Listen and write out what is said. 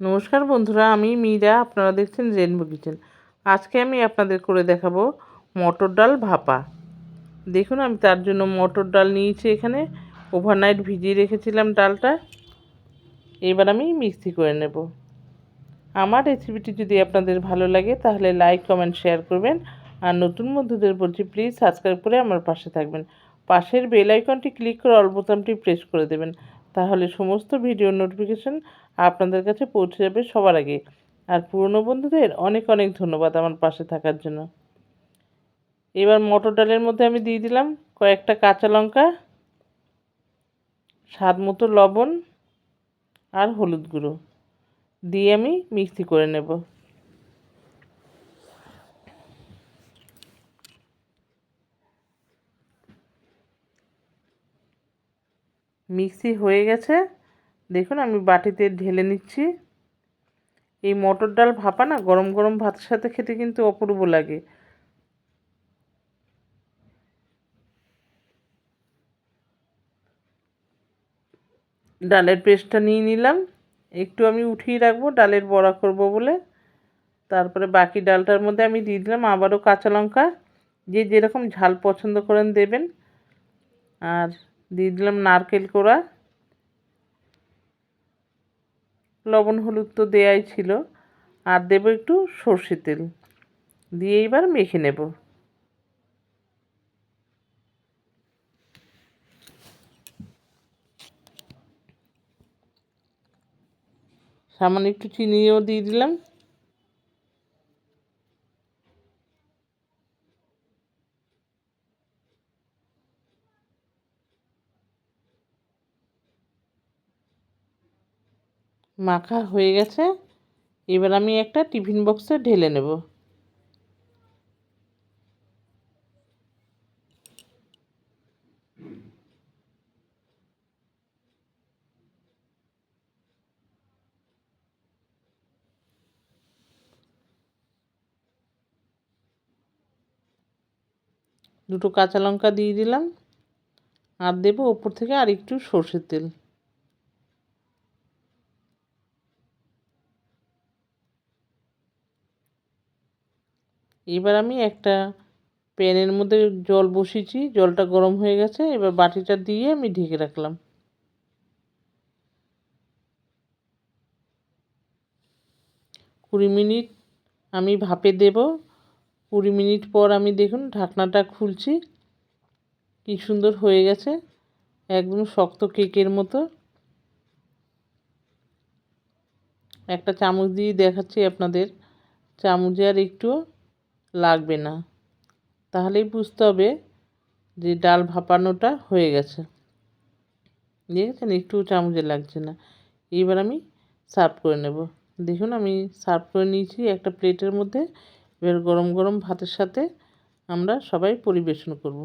নমস্কার বন্ধুরা, আমি মীরা, আপনারা দেখছেন রেনবো কিচেন আজকে আমি আপনাদের করে দেখাবো মটর ডাল ভাপা। দেখুন, আমি তার জন্য মটর ডাল নিয়েছি এখানে। ওভারনাইট ভিজিয়ে রেখেছিলাম ডালটা। এবার আমি মিক্সি করে নেব। আমার রেসিপিটি যদি আপনাদের ভালো লাগে, তাহলে লাইক কমেন্ট শেয়ার করবেন। আর নতুন বন্ধুদের বলছি প্লিজ সাবস্ক্রাইব করে আমার পাশে থাকবেন। পাশের বেল আইকনটি ক্লিক করে অল বোতামটি প্রেস করে দেবেন। তাহলে সমস্ত ভিডিও নোটিফিকেশান আপনাদের কাছে পৌঁছে যাবে সবার আগে। আর পুরনো বন্ধুদের অনেক অনেক ধন্যবাদ আমার পাশে থাকার জন্য। এবার মটর ডালের মধ্যে আমি দিয়ে দিলাম কয়েকটা কাঁচা লঙ্কা, স্বাদ মতো লবণ আর হলুদ গুঁড়ো। দিয়ে আমি মিক্সি করে নেব। মিক্সি হয়ে গেছে। দেখুন, আমি বাটিতে ঢেলে নিচ্ছি। এই মটর ডাল ভাপা না, গরম গরম ভাতের সাথে খেতে কিন্তু অপূর্ব লাগে। ডালের পেস্টটা নিয়ে নিলাম। একটু আমি উঠিয়ে রাখব, ডালের বড়া করব বলে। তারপরে বাকি ডালটার মধ্যে আমি দিয়ে দিলাম আবারও কাঁচা লঙ্কা। যে যেরকম ঝাল পছন্দ করেন দেবেন। আর দিয়ে দিলাম নারকেল কোড়া। লবণ, হলুদ তো দেয়াই ছিল। আর দেবো একটু সর্ষে তেল। দিয়ে এবার মেখে নেব। সামান্য একটু চিনিও দিয়ে দিলাম। মাখা হয়ে গেছে। এবার আমি একটা টিফিন বক্সে ঢেলে নেব। দুটো কাঁচা লঙ্কা দিয়ে দিলাম। আর দেবো ওপর থেকে আর একটু সর্ষের তেল। এবার আমি একটা প্যানের মধ্যে জল বসিয়েছি, জলটা গরম হয়ে গেছে, এবার বাটিটা দিয়ে আমি ঢেকে রাখলাম। কুড়ি মিনিট আমি ভাপে দেব। কুড়ি মিনিট পর আমি দেখুন ঢাকনাটা খুলছি। কি সুন্দর হয়ে গেছে, একদম শক্ত কেকের মতো। একটা চামচ দিয়ে দেখাচ্ছি আপনাদের। চামচে আর একটু লাগবে না। তাহলেই বুঝতে হবে যে ডাল ভাপানোটা হয়ে গেছে। দেখেছেন? একটু চামচে লাগছে না। এইবার আমি সার্ভ করে নেব। দেখুন, আমি সার্ভ করে নিয়েছি একটা প্লেটের মধ্যে। এবার গরম গরম ভাতের সাথে আমরা সবাই পরিবেশন করব।